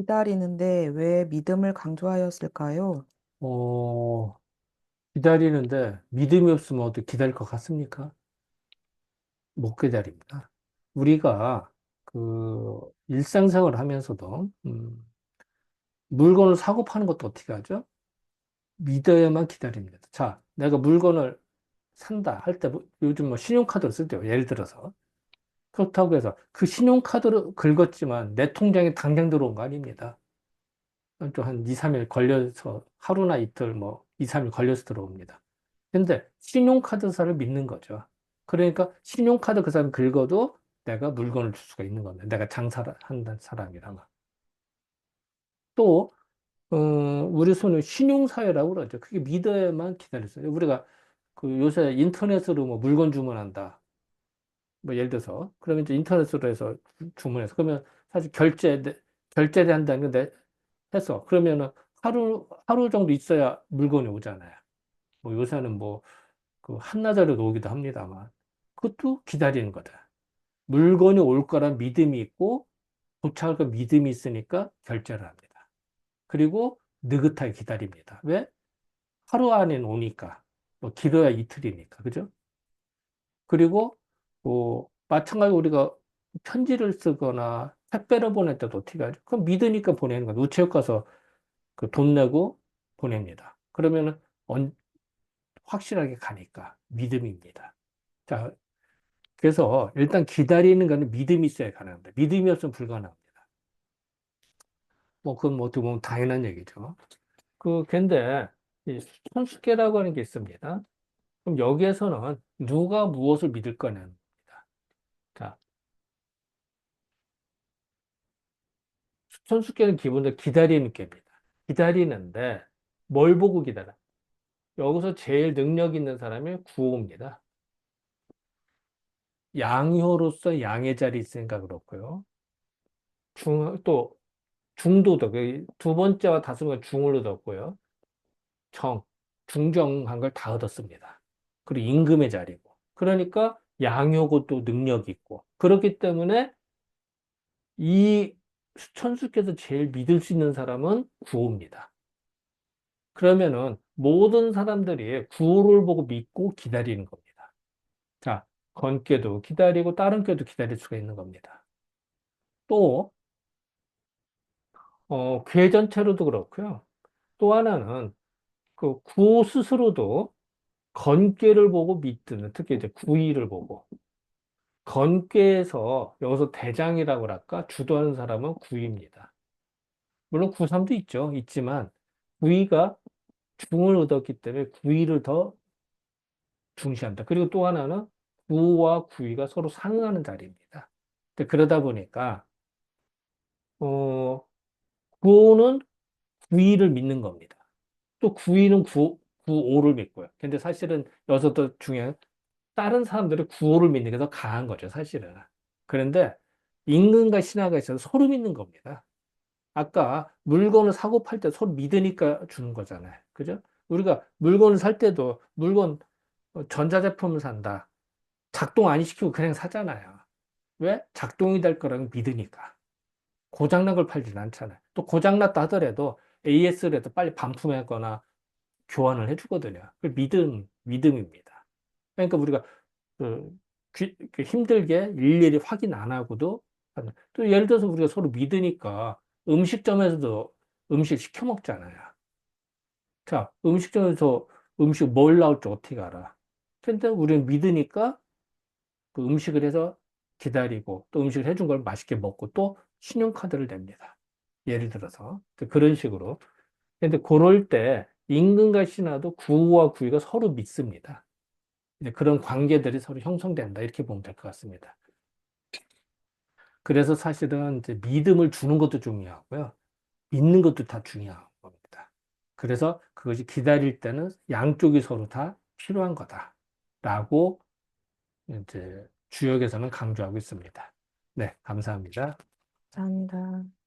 기다리는데 왜 믿음을 강조하였을까요? 어, 기다리는데 믿음이 없으면 어떻게 기다릴 것 같습니까? 못 기다립니다. 우리가 그 일상생활을 하면서도 음, 물건을 사고 파는 것도 어떻게 하죠? 믿어야만 기다립니다. 자, 내가 물건을 산다 할 때 요즘 뭐 신용카드를 쓸 때요. 예를 들어서 그렇다고 해서 그 신용카드를 긁었지만 내 통장에 당장 들어온 거 아닙니다. 좀한 2, 3일 걸려서 하루나 이틀 뭐 2, 3일 걸려서 들어옵니다. 근데 신용카드사를 믿는 거죠. 그러니까 신용카드 그 사람이 긁어도 내가 물건을 줄 수가 있는 겁니다. 내가 장사를 한다는 사람이라면. 또, 어, 우리 손은 신용사회라고 그러죠. 그게 믿어야만 기다렸어요. 우리가 그 요새 인터넷으로 뭐 물건 주문한다. 뭐 예를 들어서 그러면 이제 인터넷으로 해서 주문해서 그러면 사실 결제 결제를 한다는 게 해서 그러면은 하루 하루 정도 있어야 물건이 오잖아요. 뭐 요새는 뭐 그 한나절에도 오기도 합니다만 그것도 기다리는 거다. 물건이 올 거란 믿음이 있고 도착할 거 믿음이 있으니까 결제를 합니다. 그리고 느긋하게 기다립니다. 왜? 하루 안에 오니까 뭐 길어야 이틀이니까 그죠? 그리고 뭐 마찬가지로 우리가 편지를 쓰거나 택배를 보낼 때도 어떻게 하죠? 그럼 믿으니까 보내는 거예요. 우체국 가서 그 돈 내고 보냅니다. 그러면은 언- 확실하게 가니까 믿음입니다. 자, 그래서 일단 기다리는 거는 믿음이 있어야 가능합니다. 믿음이 없으면 불가능합니다. 뭐 그건 뭐 어떻게 보면 당연한 얘기죠. 그 근데 이 손쉽게라고 하는 게 있습니다. 그럼 여기에서는 누가 무엇을 믿을 거냐는. 자, 손쉽게는 기본적으로 기다리는 게입니다. 기다리는데 뭘 보고 기다려? 여기서 제일 능력 있는 사람이 구호입니다. 양효로서 양의 자리 있으니까 그렇고요. 중, 또 중도도 그두 번째와 다섯 번째 중을 얻었고요. 정, 중정한 걸 다 얻었습니다. 그리고 임금의 자리고. 그러니까 양효고 또 능력이 있고. 그렇기 때문에 이 천수께서 제일 믿을 수 있는 사람은 구호입니다. 그러면은 모든 사람들이 구호를 보고 믿고 기다리는 겁니다. 자, 건께도 기다리고 다른 께도 기다릴 수가 있는 겁니다. 또, 어, 괴 전체로도 그렇고요. 또 하나는 그 구호 스스로도 건괴를 보고 믿는, 특히 이제 구의를 보고. 건괴에서 여기서 대장이라고 할까? 주도하는 사람은 구의입니다. 물론 구삼도 있죠. 있지만 구의가 중을 얻었기 때문에 구의를 더 중시합니다. 그리고 또 하나는 구와 구의가 서로 상응하는 자리입니다. 그러다 보니까 어, 구호는 구의를 믿는 겁니다. 또 구의는 구, 구오를 믿고요. 근데 사실은 여기서도 중요한 다른 사람들은 구호를 믿는 게 더 강한 거죠, 사실은. 그런데 임금과 신하가 있어서 서로 믿는 겁니다. 아까 물건을 사고 팔 때 서로 믿으니까 주는 거잖아요. 그죠? 우리가 물건을 살 때도 물건 어, 전자제품을 산다. 작동 안 시키고 그냥 사잖아요. 왜? 작동이 될 거라고 믿으니까. 고장난 걸 팔진 않잖아요. 또 고장났다 하더라도 AS라도 빨리 반품하거나 교환을 해주거든요. 그 믿음, 믿음입니다. 그러니까 우리가 그, 귀- 그 힘들게 일일이 확인 안 하고도 또 예를 들어서 우리가 서로 믿으니까 음식점에서도 음식 시켜 먹잖아요. 자, 음식점에서 음식 뭘 나올지 어떻게 알아? 근데 우리는 믿으니까 그 음식을 해서 기다리고 또 음식을 해준 걸 맛있게 먹고 또 신용카드를 냅니다. 예를 들어서 그런 식으로. 근데 그럴 때 임금과 신하도 구와 구이가 서로 믿습니다. 그런 관계들이 서로 형성된다 이렇게 보면 될 것 같습니다. 그래서 사실은 믿음을 주는 것도 중요하고요. 믿는 것도 다 중요한 겁니다. 그래서 그것이 기다릴 때는 양쪽이 서로 다 필요한 거다라고 이제 주역에서는 강조하고 있습니다. 네, 감사합니다. 감사합니다.